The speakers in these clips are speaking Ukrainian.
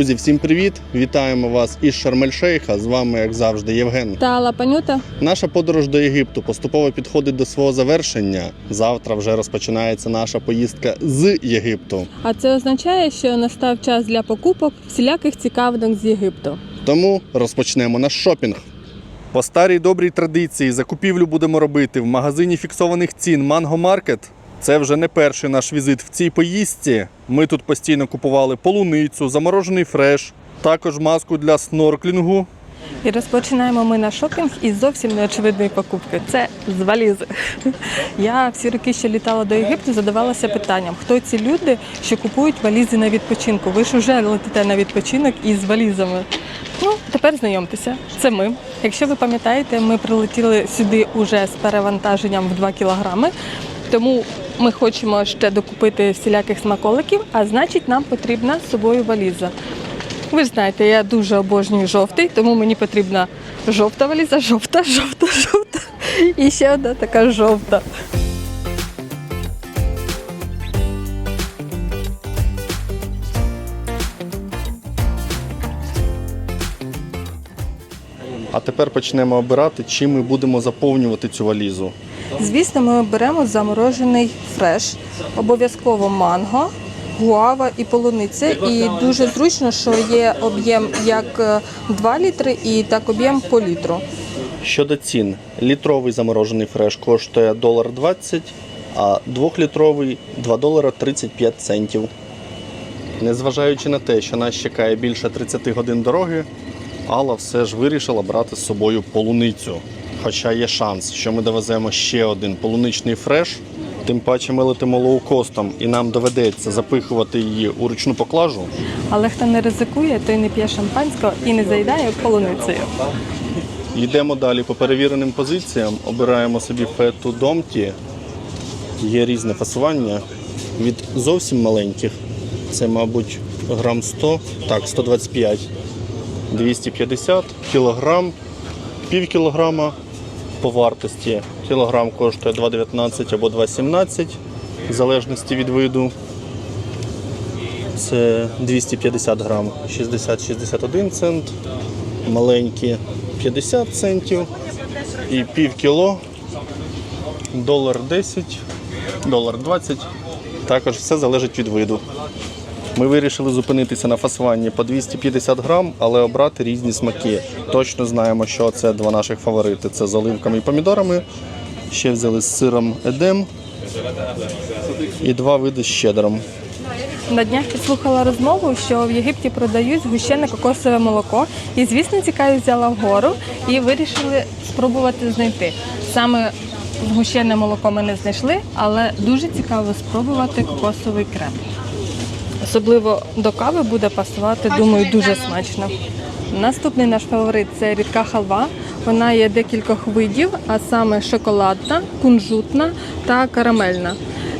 Друзі, всім привіт! Вітаємо вас із Шармель-Шейха. З вами, як завжди, Євген. Та Лапанюта. Наша подорож до Єгипту поступово підходить до свого завершення. Завтра вже розпочинається наша поїздка з Єгипту. А це означає, що настав час для покупок всіляких цікавинок з Єгипту. Тому розпочнемо наш шопінг. По старій добрій традиції закупівлю будемо робити в магазині фіксованих цін Манго Маркет. Це вже не перший наш візит в цій поїздці. Ми тут постійно купували полуницю, заморожений фреш, також маску для снорклінгу. І розпочинаємо ми наш шопінг із зовсім неочевидної покупки. Це з валізи. Я всі роки, що літала до Єгипту, задавалася питанням, хто ці люди, що купують валізи на відпочинку. Ви ж уже летите на відпочинок із валізами. Ну, тепер знайомтеся. Це ми. Якщо ви пам'ятаєте, ми прилетіли сюди уже з перевантаженням в 2 кілограми. Тому ми хочемо ще докупити всіляких смаколиків, а значить, нам потрібна з собою валіза. Ви знаєте, я дуже обожнюю жовтий, тому мені потрібна жовта валіза, жовта, жовта, жовта. І ще одна така жовта. А тепер почнемо обирати, чим ми будемо заповнювати цю валізу. Звісно, ми беремо заморожений фреш, обов'язково манго, гуава і полуниця. І дуже зручно, що є об'єм як е, 2 літри і так об'єм по літру. Щодо цін, літровий заморожений фреш коштує долар 20, а двохлітровий 2 долара 35 центів. Незважаючи на те, що нас чекає більше 30 годин дороги, Алла все ж вирішила брати з собою полуницю. Хоча є шанс, що ми довеземо ще один полуничний фреш, тим паче ми летимо лоукостом і нам доведеться запихувати її у ручну поклажу. Але хто не ризикує, той не п'є шампанського і не заїдає полуницею. Йдемо далі по перевіреним позиціям, обираємо собі фету домті. Є різне фасування від зовсім маленьких. Це, мабуть, грам 100, так, 125, 250, кілограм, пів кілограма по вартості. Кілограм коштує 2,19 або 2,17, в залежності від виду. Це 250 грам, 60-61 цент, маленькі 50 центів і пів кіло, долар 10, долар 20. Також все залежить від виду. Ми вирішили зупинитися на фасуванні по 250 грам, але обрати різні смаки. Точно знаємо, що це два наших фаворити. Це з оливками і помідорами. Ще взяли з сиром едем і два види з щедром. На днях підслухала розмову, що в Єгипті продають згущене кокосове молоко. І, звісно, цікавість взяла вгору і вирішили спробувати знайти. Саме згущене молоко ми не знайшли, але дуже цікаво спробувати кокосовий крем. Особливо до кави буде пасувати, думаю, дуже смачно. Наступний наш фаворит це рідка халва. Вона є декількох видів, а саме шоколадна, кунжутна та карамельна.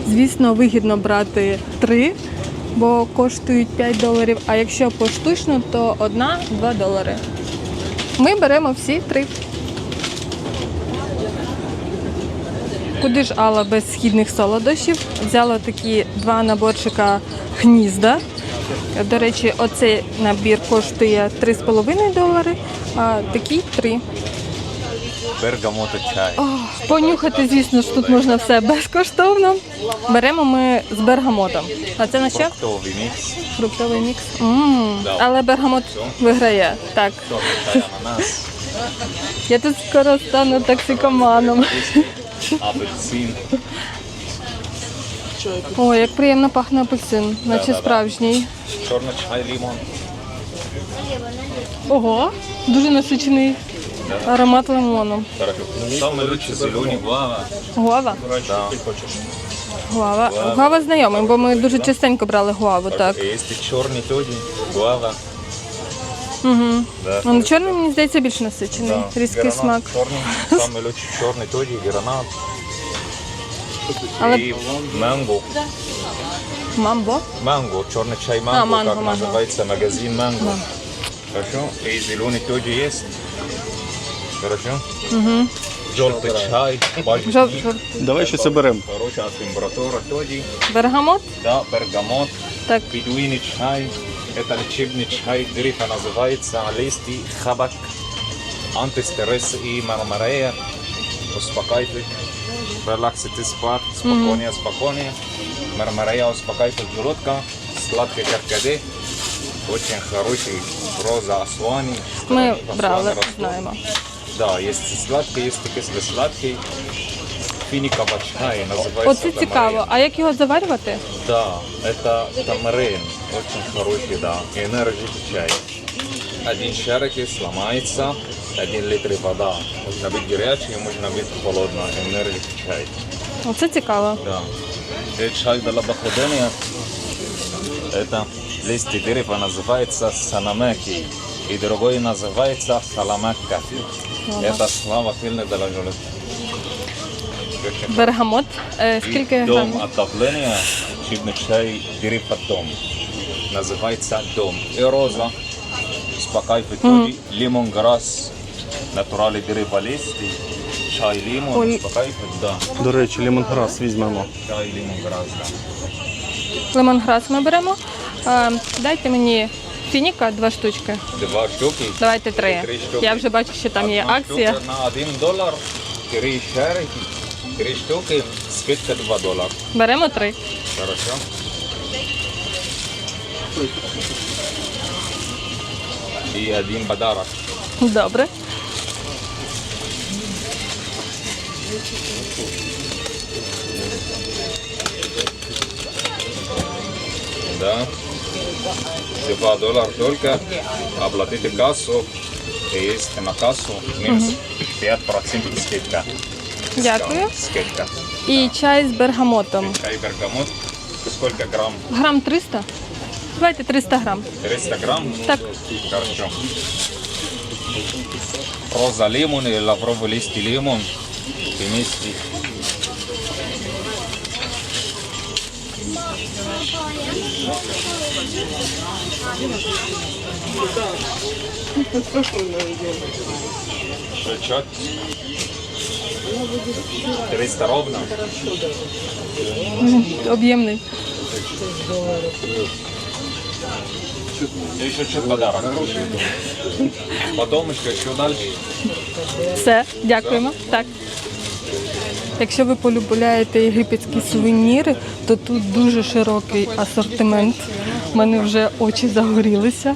Звісно, вигідно брати три, бо коштують 5 доларів. А якщо поштучно, то одна 2 долари. Ми беремо всі три. Куди ж Алла без східних солодощів? Взяла такі два наборчика гнізда. До речі, оцей набір коштує 3,5 долари, а такий 3. Бергамото чай. Понюхати, звісно ж, тут можна все безкоштовно. Беремо ми з бергамотом. А це на що? Фруктовий мікс. Фруктовий мікс. м Але бергамот виграє. Так. Я тут скоро стану токсикоманом. Апельсин. Ой, як приємно пахне апельсин, наче справжній. Чорний чай, лимон. Ого, дуже насичений аромат лимону. Саме лучше зелені гуава. Гуава? Да. Гуава. Гуава знайомий, бо ми дуже частенько брали гуаву, так. Є чорні тоді, гуава. Угу. Да. Ну, чорний, мені здається, більш насичений. Да. Різкий Гранат смак. Чорний, саме лучше чорний тоді, гранат. Але І манго. мамбо. Манго, чорний чай А, манго, манго, как манго. называется магазин манго. Хорошо? И зеленый тоді есть. Хорошо? Угу. Жовтий чай, бачиш? Жов, жов. Давай щось оберемо. Хороша температура тоді. Бергамот? Да, бергамот, Так. підуїний чай. Это лечебный чай дрифа называется листы хабак, антистресс и мармарея. Успокаивает, релаксит спад, спокойнее, спокойнее. Мармарея успокаивает желудка, сладкий каркаде, очень хороший роза асуани. Ми Асуани брали, растут. знаємо. Да, есть сладкий, есть кисло-сладкий. Финиковый чай называется. Оце тамарин. цікаво. А як його заварювати? Да, это тамарин, очень хороший, да, энергии чай. Один шарик сломается, один литр вода. Можно быть горячий, можно быть холодный, энергии чай. Оце цікаво. Да. И чай для похудения, это листы дерева называется санамеки, и другой называется саламакка. Это слава сильно для желудка. Очень Бергамот. Е, Скільки И дом грамів? отопления, чудный чай, дерево дом. Называется дом. И роза, успокаивает mm лимонграсс, натуральный дерево листы, чай лимон, Ой. успокаивает, да. До речі, лімонграс візьмемо. Чай лимонграсс, да. Лемонграс ми беремо. Е, Дайте мені фініка два штучки. Два штуки. Давайте три. Три штуки. Я вже бачу, що там є Одна акція. штука на один доллар, три шарики, три штуки, скидка 2 доллара. Беремо три. Хорошо. И один подарок. Добре. Да. 2 доллара только. Оплатите кассу. И есть на кассу минус 5% скидка. Дякую. Скидка. І чай з бергамотом. Чай бергамот. Сколько грамм? Грам 300? Давайте 300 грам. 300 грамм? Так. Хорошо. Роза лимон и лавровый лист лимон вместе. Счет. 300 ровно. Об'ємний. И еще что подарок. Еще, еще дальше. Все, дякуємо. Так. Якщо ви полюбляєте єгипетські сувеніри, то тут дуже широкий асортимент. У мене вже очі загорілися.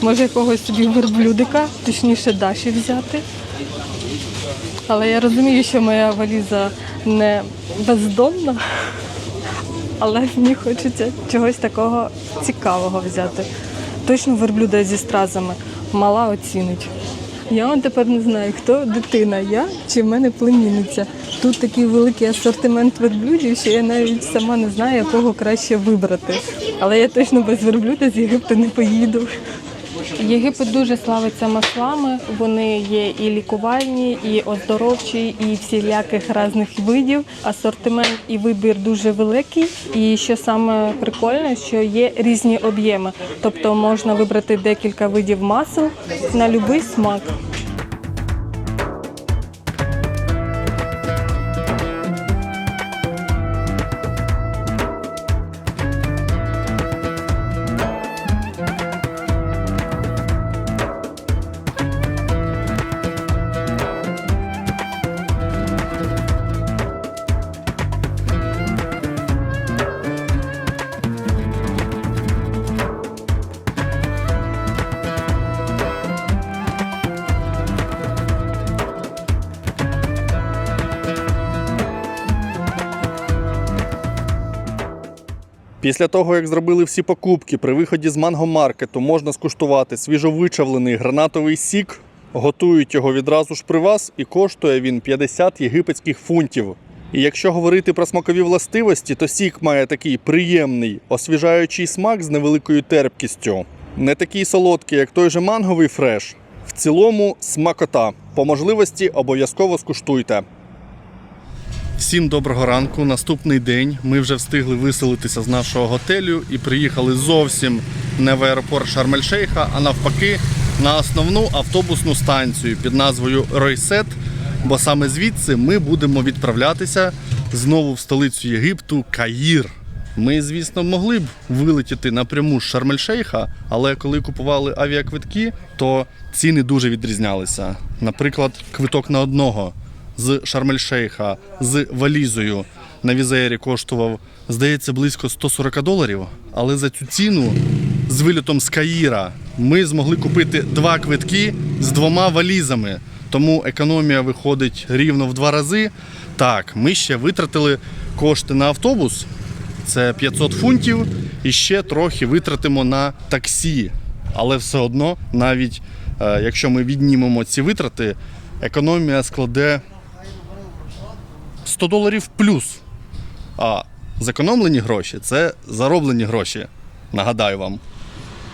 Може якогось собі верблюдика, точніше Даші взяти. Але я розумію, що моя валіза не бездонна, але мені хочеться чогось такого цікавого взяти. Точно верблюда зі стразами. Мала оцінить. Я вам тепер не знаю, хто дитина, я чи в мене племінниця. Тут такий великий асортимент верблюдів, що я навіть сама не знаю, якого краще вибрати. Але я точно без верблюда з Єгипту не поїду. Єгипет дуже славиться маслами. Вони є і лікувальні, і оздоровчі, і всіляких різних видів. Асортимент і вибір дуже великий. І що саме прикольне, що є різні об'єми. Тобто можна вибрати декілька видів масел на будь-який смак. Після того, як зробили всі покупки, при виході з мангомаркету можна скуштувати свіжовичавлений гранатовий сік. Готують його відразу ж при вас і коштує він 50 єгипетських фунтів. І якщо говорити про смакові властивості, то сік має такий приємний, освіжаючий смак з невеликою терпкістю. Не такий солодкий, як той же манговий фреш. В цілому смакота. По можливості обов'язково скуштуйте. Всім доброго ранку. Наступний день ми вже встигли виселитися з нашого готелю і приїхали зовсім не в аеропорт Шарм-ель-Шейха, а навпаки на основну автобусну станцію під назвою Ройсет. Бо саме звідси ми будемо відправлятися знову в столицю Єгипту Каїр. Ми, звісно, могли б вилетіти напряму з Шарм-ель-Шейха, але коли купували авіаквитки, то ціни дуже відрізнялися. Наприклад, квиток на одного з Шарм-ель-Шейха з валізою на візеєрі коштував, здається, близько 140 доларів. Але за цю ціну з вилітом з Каїра ми змогли купити два квитки з двома валізами. Тому економія виходить рівно в два рази. Так, ми ще витратили кошти на автобус, це 500 фунтів, і ще трохи витратимо на таксі. Але все одно, навіть е, якщо ми віднімемо ці витрати, економія складе 100 доларів плюс. А зекономлені гроші це зароблені гроші. Нагадаю вам.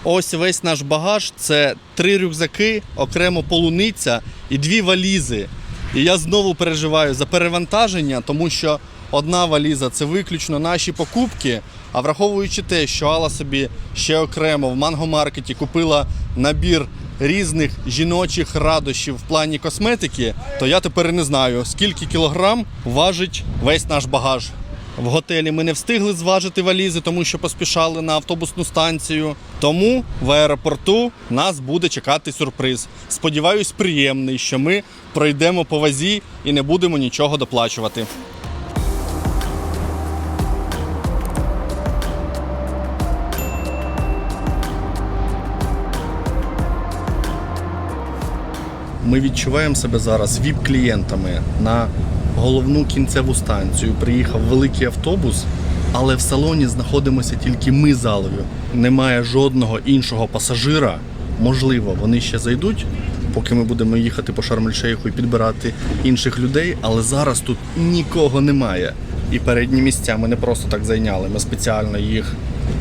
Ось весь наш багаж це три рюкзаки, окремо полуниця і дві валізи. І я знову переживаю за перевантаження, тому що одна валіза це виключно наші покупки. А враховуючи те, що Алла собі ще окремо в Манго-маркеті купила набір різних жіночих радощів в плані косметики, то я тепер не знаю, скільки кілограм важить весь наш багаж. В готелі ми не встигли зважити валізи, тому що поспішали на автобусну станцію. Тому в аеропорту нас буде чекати сюрприз. Сподіваюсь, приємний, що ми пройдемо по вазі і не будемо нічого доплачувати. Ми відчуваємо себе зараз віп-клієнтами на головну кінцеву станцію. Приїхав великий автобус, але в салоні знаходимося тільки ми з Алою. Немає жодного іншого пасажира. Можливо, вони ще зайдуть, поки ми будемо їхати по Шарм-ель-Шейху і підбирати інших людей, але зараз тут нікого немає. І передні місця ми не просто так зайняли. Ми спеціально їх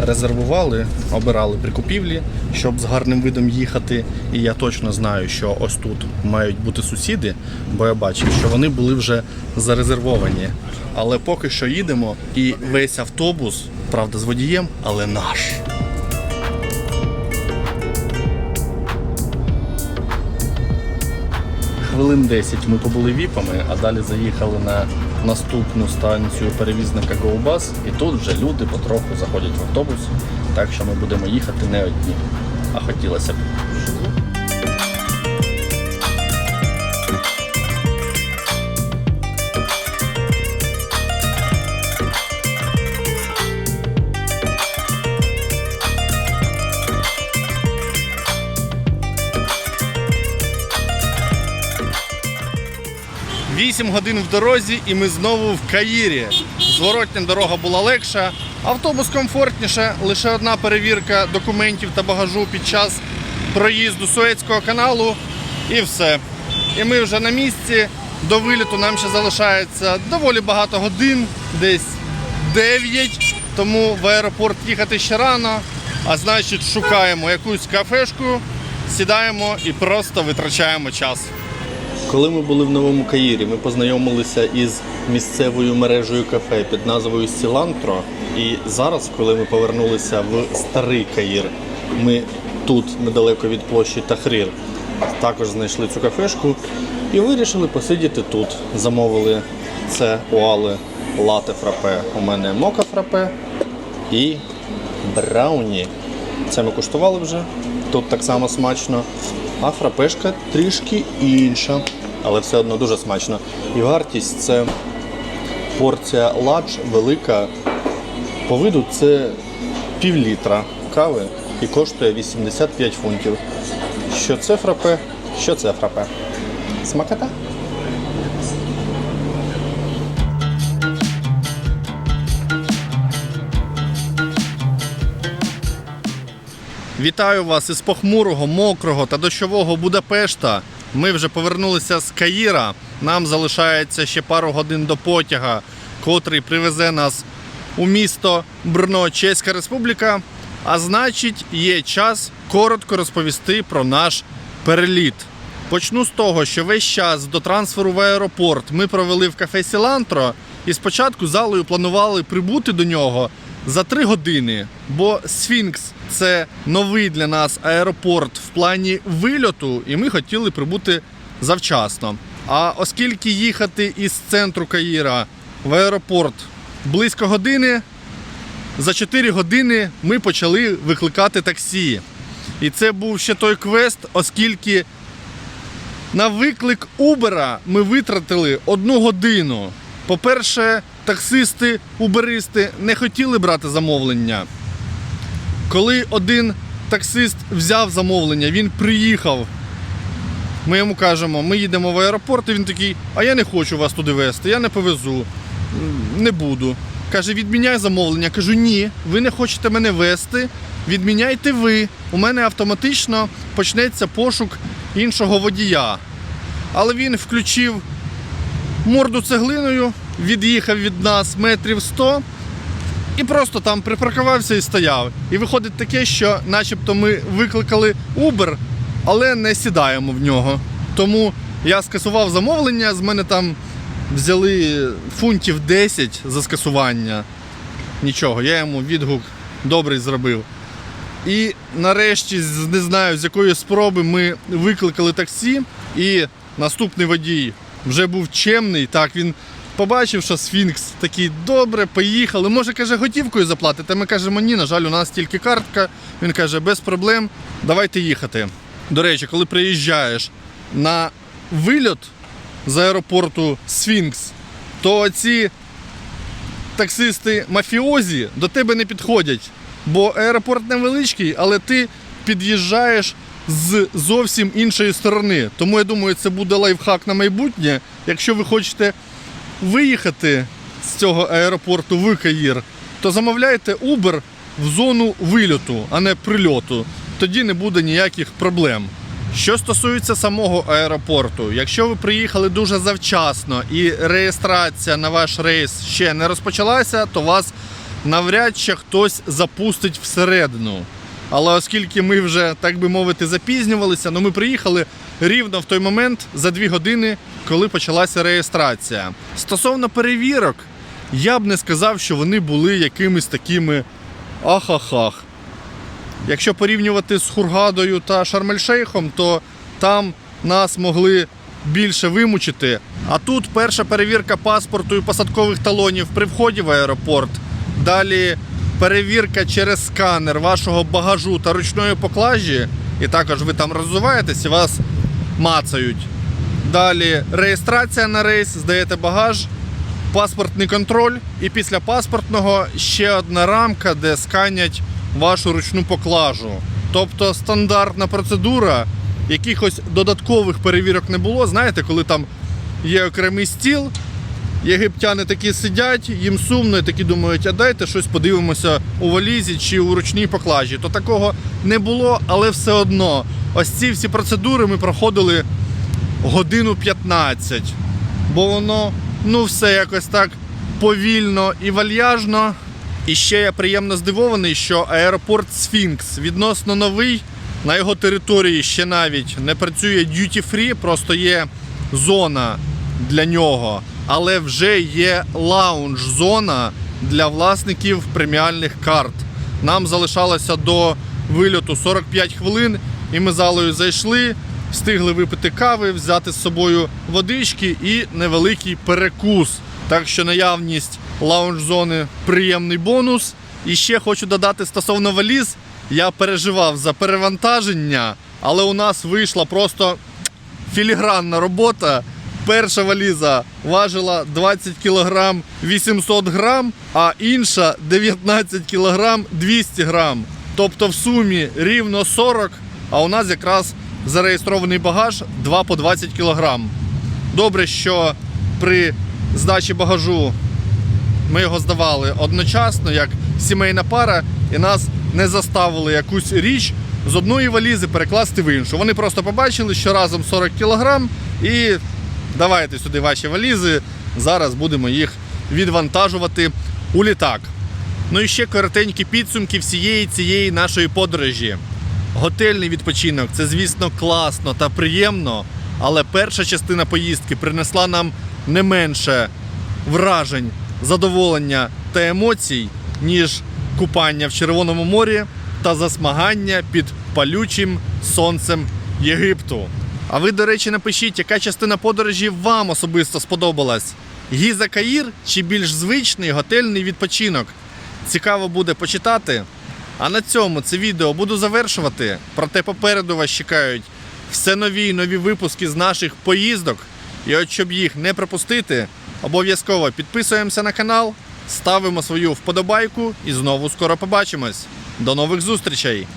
резервували, обирали при купівлі, щоб з гарним видом їхати. І я точно знаю, що ось тут мають бути сусіди, бо я бачив, що вони були вже зарезервовані. Але поки що їдемо, і весь автобус, правда, з водієм, але наш. Хвилин 10 ми побули віпами, а далі заїхали на наступну станцію перевізника Гоубас, І тут вже люди потроху заходять в автобус, так що ми будемо їхати не одні. А хотілося б. Вісім годин в дорозі, і ми знову в Каїрі. Зворотня дорога була легша, автобус комфортніше. Лише одна перевірка документів та багажу під час проїзду Суецького каналу, і все. І ми вже на місці. До виліту нам ще залишається доволі багато годин, десь 9. Тому в аеропорт їхати ще рано. А значить, шукаємо якусь кафешку, сідаємо і просто витрачаємо час. Коли ми були в Новому Каїрі, ми познайомилися із місцевою мережею кафе під назвою Сілантро. І зараз, коли ми повернулися в старий Каїр, ми тут, недалеко від площі Тахрір, також знайшли цю кафешку і вирішили посидіти тут. Замовили це у Али лате фрапе. У мене мока фрапе і брауні. Це ми куштували вже. Тут так само смачно. А фрапешка трішки інша, але все одно дуже смачно. І вартість це порція ладж велика. По виду це пів літра кави і коштує 85 фунтів. Що це фрапе, що це фрапе. Смакота. Вітаю вас із похмурого, мокрого та дощового Будапешта. Ми вже повернулися з Каїра. Нам залишається ще пару годин до потяга, котрий привезе нас у місто Брно, Чеська Республіка. А значить, є час коротко розповісти про наш переліт. Почну з того, що весь час до трансферу в аеропорт ми провели в кафе Сілантро, і спочатку залою планували прибути до нього за три години, бо Сфінкс це новий для нас аеропорт в плані вильоту, і ми хотіли прибути завчасно. А оскільки їхати із центру Каїра в аеропорт близько години, за 4 години ми почали викликати таксі. І це був ще той квест, оскільки на виклик Uber ми витратили одну годину. По-перше, таксисти, уберисти не хотіли брати замовлення. Коли один таксист взяв замовлення, він приїхав. Ми йому кажемо, ми їдемо в аеропорт, і він такий, а я не хочу вас туди везти, я не повезу, не буду. Каже, відміняй замовлення. Кажу, ні, ви не хочете мене везти, відміняйте ви. У мене автоматично почнеться пошук іншого водія. Але він включив морду цеглиною, від'їхав від нас метрів 100 і просто там припаркувався і стояв. І виходить таке, що начебто ми викликали Uber, але не сідаємо в нього. Тому я скасував замовлення, з мене там взяли фунтів 10 за скасування. Нічого, я йому відгук добрий зробив. І нарешті, не знаю з якої спроби, ми викликали таксі, і наступний водій вже був чемний. Так, він побачив, що Сфінкс такий добре, поїхали. Може, каже, готівкою заплатите. Ми кажемо, ні, на жаль, у нас тільки картка. Він каже, без проблем, давайте їхати. До речі, коли приїжджаєш на вильот з аеропорту Сфінкс, то ці таксисти мафіозі до тебе не підходять. Бо аеропорт невеличкий, але ти під'їжджаєш з зовсім іншої сторони. Тому я думаю, це буде лайфхак на майбутнє. Якщо ви хочете виїхати з цього аеропорту в Каїр, то замовляйте Uber в зону вильоту, а не прильоту. Тоді не буде ніяких проблем. Що стосується самого аеропорту, якщо ви приїхали дуже завчасно і реєстрація на ваш рейс ще не розпочалася, то вас навряд чи хтось запустить всередину. Але оскільки ми вже, так би мовити, запізнювалися, ну ми приїхали рівно в той момент за дві години, коли почалася реєстрація. Стосовно перевірок, я б не сказав, що вони були якимись такими ахахах. Якщо порівнювати з Хургадою та Шармель-Шейхом, то там нас могли більше вимучити. А тут перша перевірка паспорту і посадкових талонів при вході в аеропорт. Далі перевірка через сканер вашого багажу та ручної поклажі. І також ви там розвиваєтесь і вас мацають. Далі реєстрація на рейс, здаєте багаж, паспортний контроль, і після паспортного ще одна рамка, де сканять вашу ручну поклажу. Тобто стандартна процедура, якихось додаткових перевірок не було. Знаєте, коли там є окремий стіл, єгиптяни такі сидять, їм сумно і такі думають, а дайте щось подивимося у валізі чи у ручній поклажі. То такого не було, але все одно. Ось ці всі процедури ми проходили годину 15. Бо воно ну все якось так повільно і вальяжно. І ще я приємно здивований, що аеропорт Сфінкс відносно новий. На його території ще навіть не працює free, просто є зона для нього. Але вже є лаунж-зона для власників преміальних карт. Нам залишалося до вильоту 45 хвилин, і ми залою зайшли, встигли випити кави, взяти з собою водички і невеликий перекус. Так що наявність лаунж-зони приємний бонус. І ще хочу додати стосовно валіз. Я переживав за перевантаження, але у нас вийшла просто філігранна робота. Перша валіза важила 20 кг 800 грам, а інша 19 кг 200 грам. Тобто в сумі рівно 40, а у нас якраз зареєстрований багаж 2 по 20 кг. Добре, що при здачі багажу ми його здавали одночасно, як сімейна пара, і нас не заставили якусь річ з одної валізи перекласти в іншу. Вони просто побачили, що разом 40 кг, і давайте сюди ваші валізи. Зараз будемо їх відвантажувати у літак. Ну і ще коротенькі підсумки всієї цієї нашої подорожі. Готельний відпочинок це, звісно, класно та приємно, але перша частина поїздки принесла нам не менше вражень, задоволення та емоцій, ніж купання в Червоному морі та засмагання під палючим сонцем Єгипту. А ви, до речі, напишіть, яка частина подорожі вам особисто сподобалась: Гіза Каїр чи більш звичний готельний відпочинок? цікаво буде почитати. А на цьому це відео буду завершувати. Проте попереду вас чекають все нові і нові випуски з наших поїздок. І от щоб їх не пропустити, обов'язково підписуємося на канал, ставимо свою вподобайку і знову скоро побачимось. До нових зустрічей!